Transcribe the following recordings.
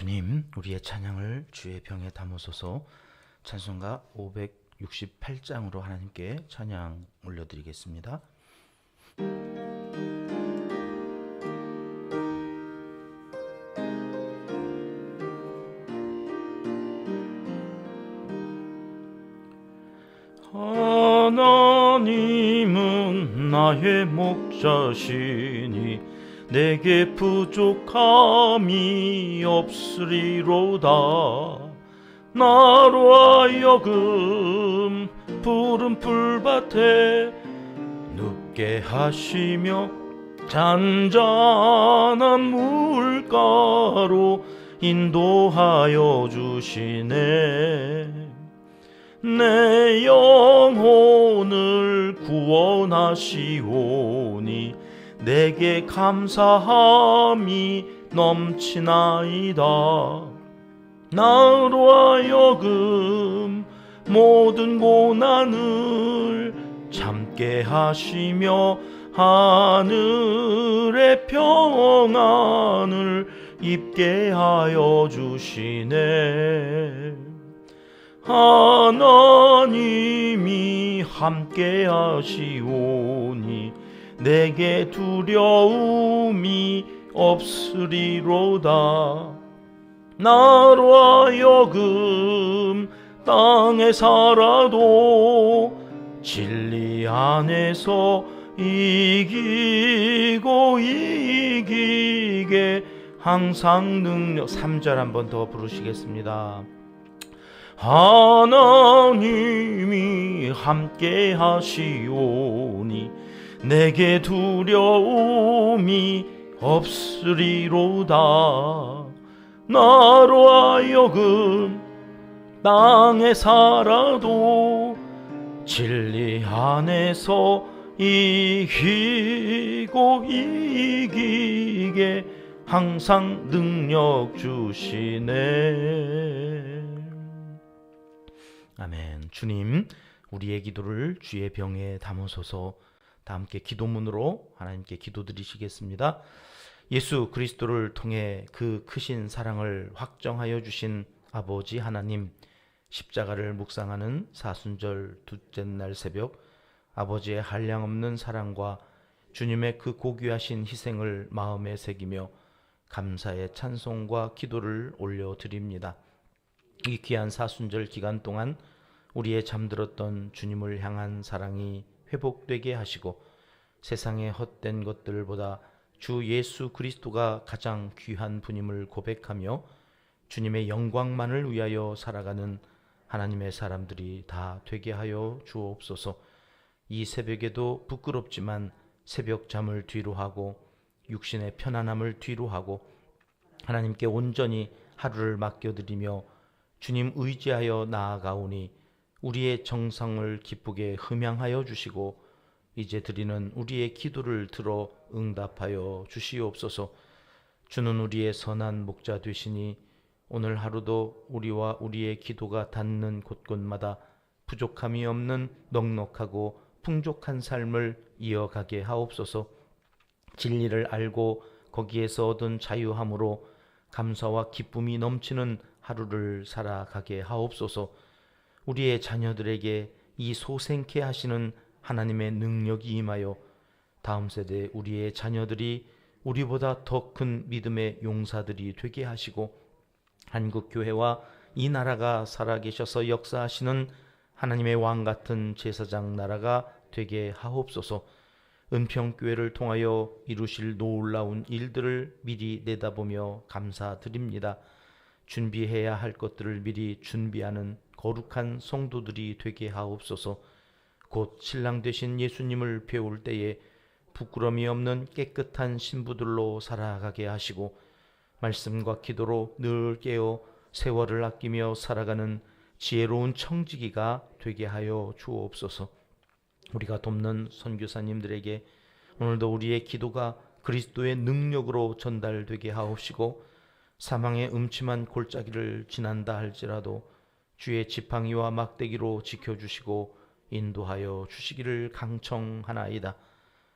주님, 우리의 찬양을 주의 병에 담으소서 찬송가 568장으로 하나님께 찬양 올려드리겠습니다. 하나님은 나의 목자시니 내게 부족함이 없으리로다. 나로 하여금 푸른 풀밭에 눕게 하시며 잔잔한 물가로 인도하여 주시네. 내 영혼을 구원하시오니 내게 감사함이 넘치나이다. 나로 하여금 모든 고난을 참게 하시며 하늘의 평안을 입게 하여 주시네. 하나님이 함께 하시오니 내게 두려움이 없으리로다 나로 하여금 땅에 살아도 진리 안에서 이기고 이기게 항상 능력 3절 한번 더 부르시겠습니다. 하나님이 함께 하시오니 내게 두려움이 없으리로다 나로 하여금 땅에 살아도 진리 안에서 이기고 이기게 항상 능력 주시네 아멘. 주님, 우리의 기도를 주의 병에 담으소서. 다 함께 기도문으로 하나님께 기도드리시겠습니다. 예수 그리스도를 통해 그 크신 사랑을 확정하여 주신 아버지 하나님, 십자가를 묵상하는 사순절 둘째 날 새벽 아버지의 한량없는 사랑과 주님의 그 고귀하신 희생을 마음에 새기며 감사의 찬송과 기도를 올려드립니다. 이 귀한 사순절 기간 동안 우리의 잠들었던 주님을 향한 사랑이 회복되게 하시고 세상의 헛된 것들보다 주 예수 그리스도가 가장 귀한 분임을 고백하며 주님의 영광만을 위하여 살아가는 하나님의 사람들이 다 되게 하여 주옵소서. 이 새벽에도 부끄럽지만 새벽 잠을 뒤로 하고 육신의 편안함을 뒤로 하고 하나님께 온전히 하루를 맡겨드리며 주님 의지하여 나아가오니 우리의 정성을 기쁘게 흠양하여 주시고 이제 드리는 우리의 기도를 들어 응답하여 주시옵소서. 주는 우리의 선한 목자 되시니 오늘 하루도 우리와 우리의 기도가 닿는 곳곳마다 부족함이 없는 넉넉하고 풍족한 삶을 이어가게 하옵소서. 진리를 알고 거기에서 얻은 자유함으로 감사와 기쁨이 넘치는 하루를 살아가게 하옵소서. 우리의 자녀들에게 이 소생케 하시는 하나님의 능력이 임하여 다음 세대 우리의 자녀들이 우리보다 더 큰 믿음의 용사들이 되게 하시고 한국 교회와 이 나라가 살아계셔서 역사하시는 하나님의 왕 같은 제사장 나라가 되게 하옵소서. 은평교회를 통하여 이루실 놀라운 일들을 미리 내다보며 감사드립니다. 준비해야 할 것들을 미리 준비하는 거룩한 성도들이 되게 하옵소서. 곧 신랑 되신 예수님을 배울 때에 부끄럼이 없는 깨끗한 신부들로 살아가게 하시고 말씀과 기도로 늘 깨어 세월을 아끼며 살아가는 지혜로운 청지기가 되게 하여 주옵소서. 우리가 돕는 선교사님들에게 오늘도 우리의 기도가 그리스도의 능력으로 전달되게 하옵시고 사망의 음침한 골짜기를 지난다 할지라도 주의 지팡이와 막대기로 지켜주시고 인도하여 주시기를 강청하나이다.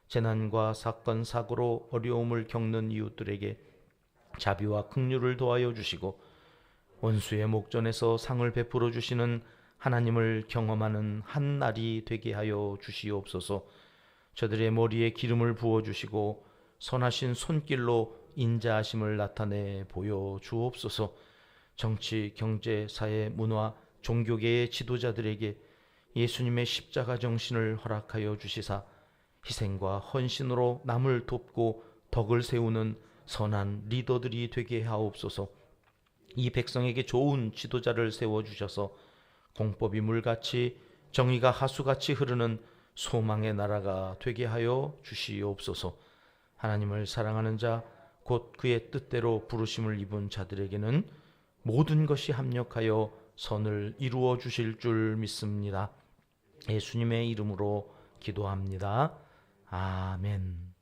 재난과 사건 사고로 어려움을 겪는 이웃들에게 자비와 긍휼을 도하여 주시고 원수의 목전에서 상을 베풀어 주시는 하나님을 경험하는 한 날이 되게 하여 주시옵소서. 저들의 머리에 기름을 부어 주시고 선하신 손길로 인자하심을 나타내 보여 주옵소서. 정치, 경제, 사회, 문화, 종교계의 지도자들에게 예수님의 십자가 정신을 허락하여 주시사 희생과 헌신으로 남을 돕고 덕을 세우는 선한 리더들이 되게 하옵소서. 이 백성에게 좋은 지도자를 세워 주셔서 공법이 물같이 정의가 하수같이 흐르는 소망의 나라가 되게 하여 주시옵소서. 하나님을 사랑하는 자 곧 그의 뜻대로 부르심을 입은 자들에게는 모든 것이 합력하여 선을 이루어 주실 줄 믿습니다. 예수님의 이름으로 기도합니다. 아멘.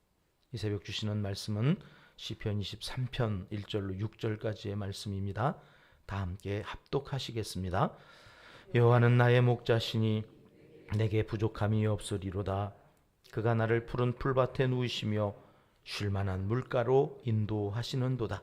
이 새벽 주시는 말씀은 시편 23편 1절로 6절까지의 말씀입니다. 다 함께 합독하시겠습니다. 여호와는 나의 목자시니 내게 부족함이 없으리로다. 그가 나를 푸른 풀밭에 누이시며 쉴 만한 물가로 인도하시는도다.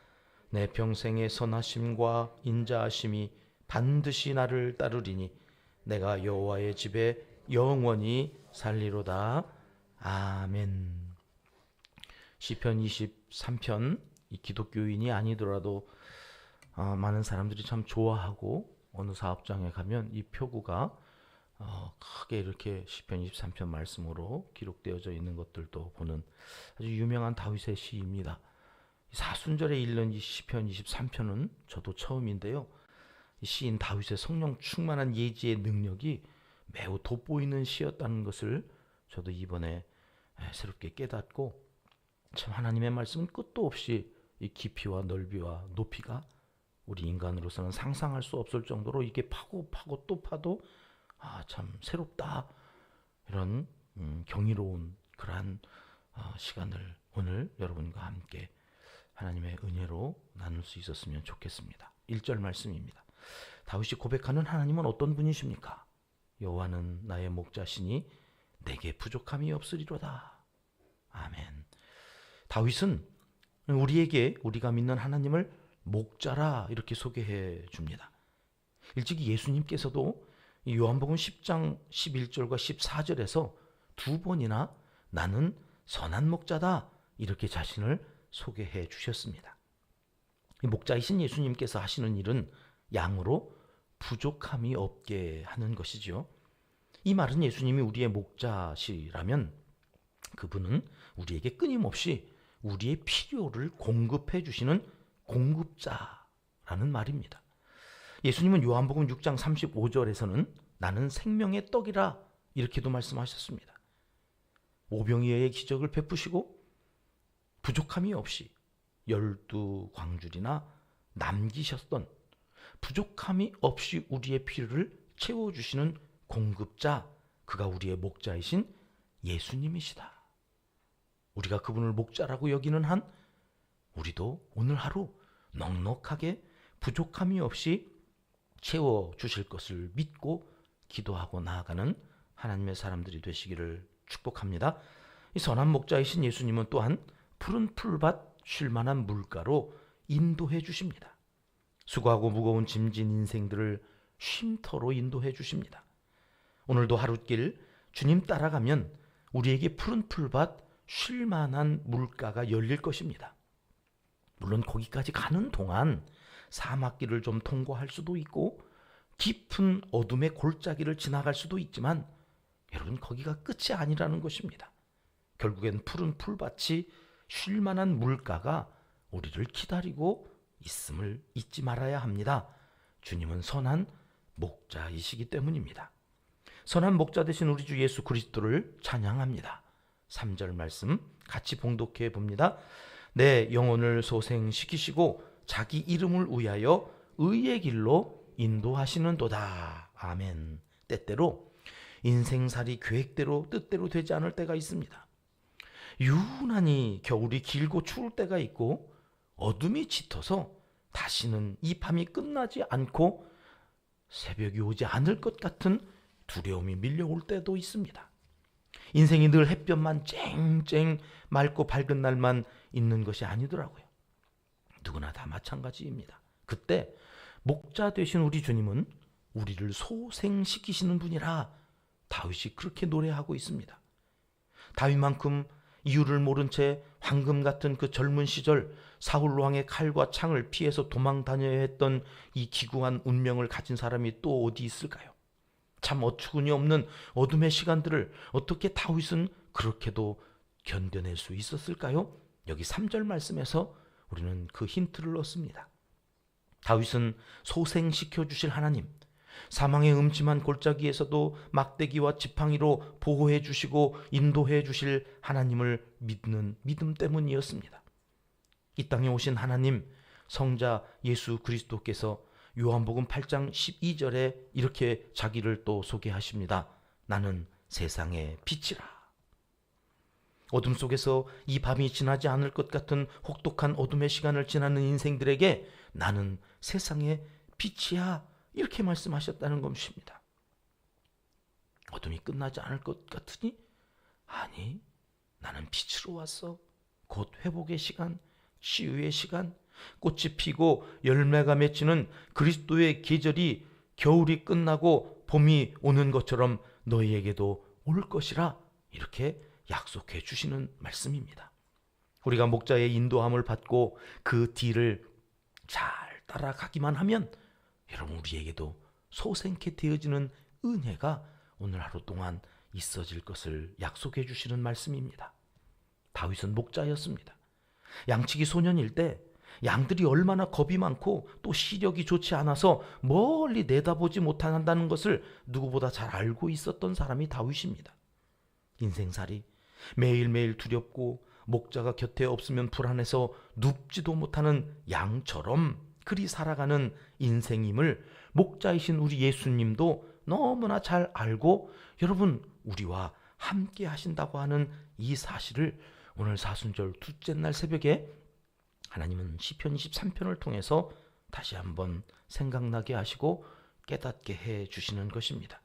내 평생의 선하심과 인자하심이 반드시 나를 따르리니 내가 여호와의 집에 영원히 살리로다. 아멘. 시편 23편 이 기독교인이 아니더라도 어, 많은 사람들이 참 좋아하고 어느 사업장에 가면 이 표구가 어, 크게 이렇게 시편 23편 말씀으로 기록되어져 있는 것들도 보는 아주 유명한 다윗의 시입니다. 사순절에 읽는 이 시편 23편은 저도 처음인데요. 이 시인 다윗의 성령 충만한 예지의 능력이 매우 돋보이는 시였다는 것을 저도 이번에 새롭게 깨닫고 참 하나님의 말씀은 끝도 없이 이 깊이와 넓이와 높이가 우리 인간으로서는 상상할 수 없을 정도로 이게 파고 파고 또 파도 아 참 새롭다 이런 음, 경이로운 그러한 어, 시간을 오늘 여러분과 함께 하나님의 은혜로 나눌 수 있었으면 좋겠습니다. 1절 말씀입니다. 다윗이 고백하는 하나님은 어떤 분이십니까? 여호와는 나의 목자시니 내게 부족함이 없으리로다. 아멘. 다윗은 우리에게 우리가 믿는 하나님을 목자라 이렇게 소개해 줍니다. 일찍이 예수님께서도 요한복음 10장 11절과 14절에서 두 번이나 나는 선한 목자다 이렇게 자신을 소개해 주셨습니다. 목자이신 예수님께서 하시는 일은 양으로 부족함이 없게 하는 것이죠. 이 말은 예수님이 우리의 목자시라면 그분은 우리에게 끊임없이 우리의 필요를 공급해 주시는 공급자라는 말입니다. 예수님은 요한복음 6장 35절에서는 나는 생명의 떡이라 이렇게도 말씀하셨습니다. 오병이어의 기적을 베푸시고 부족함이 없이 열두 광줄이나 남기셨던 부족함이 없이 우리의 필요를 채워주시는 공급자, 그가 우리의 목자이신 예수님이시다. 우리가 그분을 목자라고 여기는 한 우리도 오늘 하루 넉넉하게 부족함이 없이 채워 주실 것을 믿고 기도하고 나아가는 하나님의 사람들이 되시기를 축복합니다. 이 선한 목자이신 예수님은 또한 푸른 풀밭 쉴 만한 물가로 인도해 주십니다. 수고하고 무거운 짐진 인생들을 쉼터로 인도해 주십니다. 오늘도 하루길 주님 따라가면 우리에게 푸른 풀밭 쉴 만한 물가가 열릴 것입니다. 물론 거기까지 가는 동안 사막길을 좀 통과할 수도 있고 깊은 어둠의 골짜기를 지나갈 수도 있지만 여러분 거기가 끝이 아니라는 것입니다. 결국엔 푸른 풀밭이 쉴 만한 물가가 우리를 기다리고 있음을 잊지 말아야 합니다. 주님은 선한 목자이시기 때문입니다. 선한 목자 되신 우리 주 예수 그리스도를 찬양합니다. 3절 말씀 같이 봉독해 봅니다. 내 영혼을 소생시키시고 자기 이름을 위하여 의의 길로 인도하시는도다. 아멘. 때때로 인생살이 계획대로 뜻대로 되지 않을 때가 있습니다. 유난히 겨울이 길고 추울 때가 있고 어둠이 짙어서 다시는 이 밤이 끝나지 않고 새벽이 오지 않을 것 같은 두려움이 밀려올 때도 있습니다. 인생이 늘 햇볕만 쨍쨍 맑고 밝은 날만 있는 것이 아니더라고요. 누구나 다 마찬가지입니다. 그때 목자 되신 우리 주님은 우리를 소생시키시는 분이라 다윗이 그렇게 노래하고 있습니다. 다윗만큼 이유를 모른 채 황금 같은 그 젊은 시절 사울 왕의 칼과 창을 피해서 도망 다녀야 했던 이 기구한 운명을 가진 사람이 또 어디 있을까요? 참 어처구니 없는 어둠의 시간들을 어떻게 다윗은 그렇게도 견뎌낼 수 있었을까요? 여기 3절 말씀에서 우리는 그 힌트를 얻습니다. 다윗은 소생시켜 주실 하나님, 사망의 음침한 골짜기에서도 막대기와 지팡이로 보호해 주시고 인도해 주실 하나님을 믿는 믿음 때문이었습니다. 이 땅에 오신 하나님, 성자 예수 그리스도께서 요한복음 8장 12절에 이렇게 자기를 또 소개하십니다. 나는 세상의 빛이라. 어둠 속에서 이 밤이 지나지 않을 것 같은 혹독한 어둠의 시간을 지나는 인생들에게 나는 세상의 빛이야. 이렇게 말씀하셨다는 것입니다. 어둠이 끝나지 않을 것 같으니 아니 나는 빛으로 왔어. 곧 회복의 시간, 치유의 시간, 꽃이 피고 열매가 맺히는 그리스도의 계절이 겨울이 끝나고 봄이 오는 것처럼 너희에게도 올 것이라 이렇게 약속해 주시는 말씀입니다. 우리가 목자의 인도함을 받고 그 뒤를 잘 따라가기만 하면 여러분 우리에게도 소생케 되어지는 은혜가 오늘 하루 동안 있어질 것을 약속해 주시는 말씀입니다. 다윗은 목자였습니다. 양치기 소년일 때 양들이 얼마나 겁이 많고 또 시력이 좋지 않아서 멀리 내다보지 못한다는 것을 누구보다 잘 알고 있었던 사람이 다윗입니다. 인생살이 매일매일 두렵고 목자가 곁에 없으면 불안해서 눕지도 못하는 양처럼 그리 살아가는 인생임을 목자이신 우리 예수님도 너무나 잘 알고 여러분 우리와 함께 하신다고 하는 이 사실을 오늘 사순절 둘째 날 새벽에 하나님은 시편 23편을 통해서 다시 한번 생각나게 하시고 깨닫게 해 주시는 것입니다.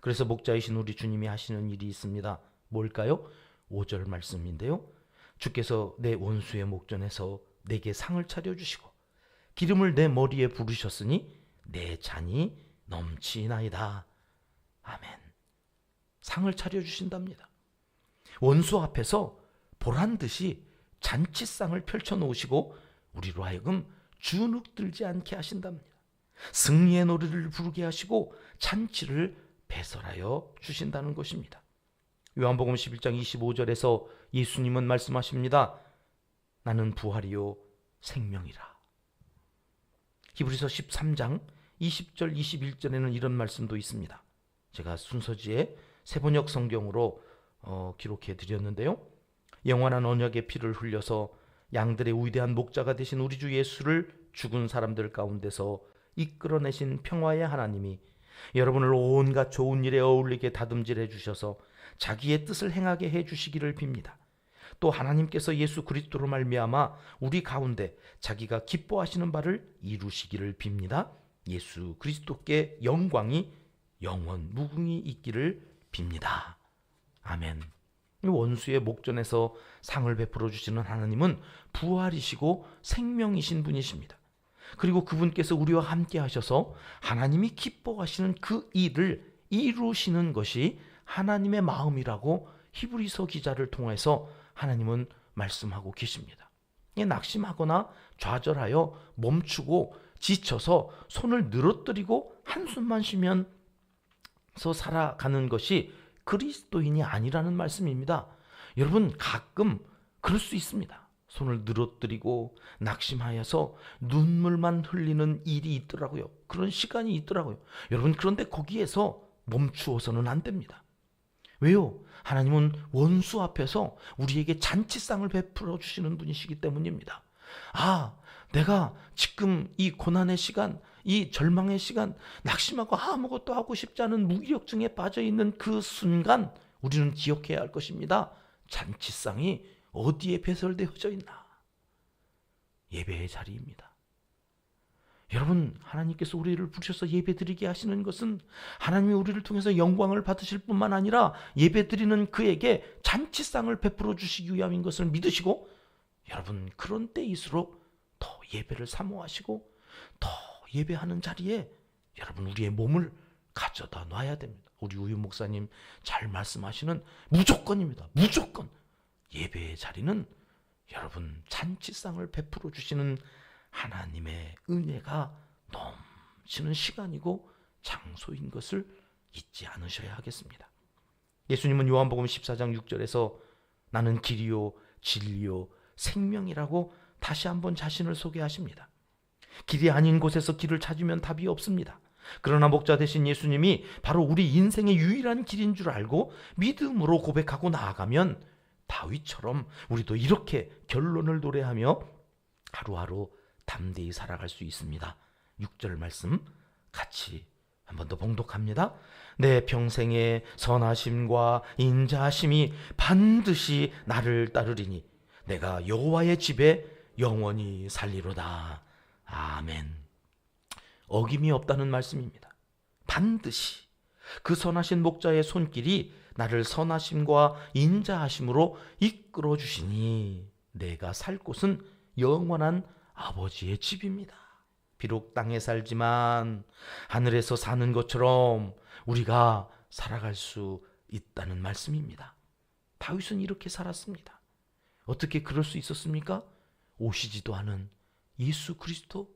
그래서 목자이신 우리 주님이 하시는 일이 있습니다. 뭘까요? 5절 말씀인데요. 주께서 내 원수의 목전에서 내게 상을 차려 주시고 기름을 내 머리에 부르셨으니 내 잔이 넘치나이다. 아멘. 상을 차려 주신답니다. 원수 앞에서 보란 듯이 잔치상을 펼쳐 놓으시고 우리로 하여금 주눅 들지 않게 하신답니다. 승리의 노래를 부르게 하시고 잔치를 배설하여 주신다는 것입니다. 요한복음 11장 25절에서 예수님은 말씀하십니다. 나는 부활이요 생명이라. 히브리서 13장 20절 21절에는 이런 말씀도 있습니다. 제가 순서지에 세번역 성경으로 어, 기록해 드렸는데요. 영원한 언약의 피를 흘려서 양들의 위대한 목자가 되신 우리 주 예수를 죽은 사람들 가운데서 이끌어내신 평화의 하나님이 여러분을 온갖 좋은 일에 어울리게 다듬질해 주셔서 자기의 뜻을 행하게 해 주시기를 빕니다. 또 하나님께서 예수 그리스도로 말미암아 우리 가운데 자기가 기뻐하시는 바를 이루시기를 빕니다. 예수 그리스도께 영광이 영원 무궁히 있기를 빕니다. 아멘. 원수의 목전에서 상을 베풀어 주시는 하나님은 부활이시고 생명이신 분이십니다. 그리고 그분께서 우리와 함께 하셔서 하나님이 기뻐하시는 그 일을 이루시는 것이 하나님의 마음이라고 히브리서 기자를 통해서 하나님은 말씀하고 계십니다. 낙심하거나 좌절하여 멈추고 지쳐서 손을 늘어뜨리고 한숨만 쉬면서 살아가는 것이 그리스도인이 아니라는 말씀입니다. 여러분 가끔 그럴 수 있습니다. 손을 늘어뜨리고 낙심하여서 눈물만 흘리는 일이 있더라고요. 그런 시간이 있더라고요. 여러분 그런데 거기에서 멈추어서는 안 됩니다. 왜요? 하나님은 원수 앞에서 우리에게 잔치상을 베풀어 주시는 분이시기 때문입니다. 아, 내가 지금 이 고난의 시간, 이 절망의 시간, 낙심하고 아무것도 하고 싶지 않은 무기력증에 빠져 있는 그 순간 우리는 기억해야 할 것입니다. 잔치상이 어디에 배설되어져 있나? 예배의 자리입니다. 여러분, 하나님께서 우리를 부르셔서 예배 드리게 하시는 것은 하나님이 우리를 통해서 영광을 받으실 뿐만 아니라 예배 드리는 그에게 잔치상을 베풀어 주시기 위함인 것을 믿으시고 여러분, 그런 때일수록 더 예배를 사모하시고 더 예배하는 자리에 여러분 우리의 몸을 가져다 놔야 됩니다. 우리 우유 목사님 잘 말씀하시는 무조건입니다. 무조건 예배의 자리는 여러분 잔치상을 베풀어 주시는 하나님의 은혜가 넘치는 시간이고 장소인 것을 잊지 않으셔야 하겠습니다. 예수님은 요한복음 14장 6절에서 나는 길이요 진리요 생명이라고 다시 한번 자신을 소개하십니다. 길이 아닌 곳에서 길을 찾으면 답이 없습니다. 그러나 목자 되신 예수님이 바로 우리 인생의 유일한 길인 줄 알고 믿음으로 고백하고 나아가면 다윗처럼 우리도 이렇게 결론을 노래하며 하루하루 담대히 살아갈 수 있습니다. 6절 말씀 같이 한 번 더 봉독합니다. 내 평생의 선하심과 인자하심이 반드시 나를 따르리니 내가 여호와의 집에 영원히 살리로다. 아멘. 어김이 없다는 말씀입니다. 반드시 그 선하신 목자의 손길이 나를 선하심과 인자하심으로 이끌어 주시니 내가 살 곳은 영원한 아버지의 집입니다. 비록 땅에 살지만 하늘에서 사는 것처럼 우리가 살아갈 수 있다는 말씀입니다. 다윗은 이렇게 살았습니다. 어떻게 그럴 수 있었습니까? 오시지도 않은 예수 그리스도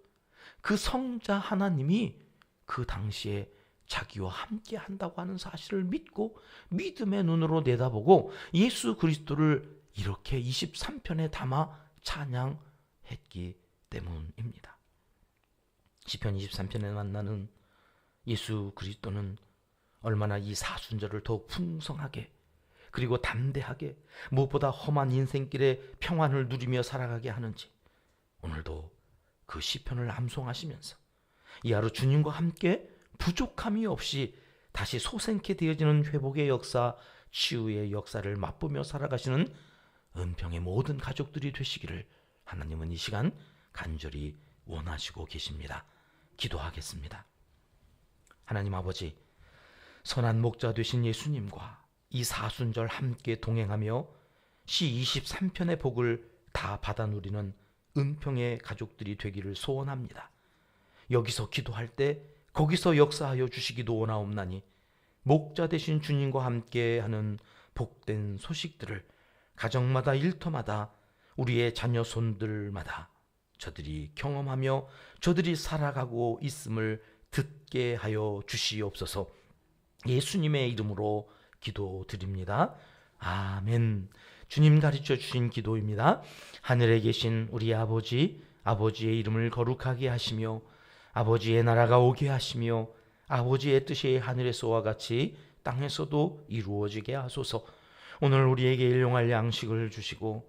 그 성자 하나님이 그 당시에 자기와 함께 한다고 하는 사실을 믿고 믿음의 눈으로 내다보고 예수 그리스도를 이렇게 23편에 담아 찬양했기 때문입니다. 시편 23편에 만나는 예수 그리스도는 얼마나 이 사순절을 더욱 풍성하게 그리고 담대하게 무엇보다 험한 인생길의 평안을 누리며 살아가게 하는지 오늘도 그 시편을 암송하시면서 이 하루 주님과 함께 부족함이 없이 다시 소생케 되어지는 회복의 역사, 치유의 역사를 맛보며 살아가시는 은평의 모든 가족들이 되시기를 하나님은 이 시간 간절히 원하시고 계십니다. 기도하겠습니다. 하나님 아버지, 선한 목자 되신 예수님과 이 사순절 함께 동행하며 시 23편의 복을 다 받아 누리는 은평의 가족들이 되기를 소원합니다. 여기서 기도할 때 거기서 역사하여 주시기도 원하옵나니 목자 되신 주님과 함께 하는 복된 소식들을 가정마다 일터마다 우리의 자녀 손들마다 저들이 경험하며 저들이 살아가고 있음을 듣게 하여 주시옵소서 예수님의 이름으로 기도드립니다. 아멘. 주님 가르쳐 주신 기도입니다. 하늘에 계신 우리 아버지, 아버지의 이름을 거룩하게 하시며 아버지의 나라가 오게 하시며 아버지의 뜻이 하늘에서와 같이 땅에서도 이루어지게 하소서. 오늘 우리에게 일용할 양식을 주시고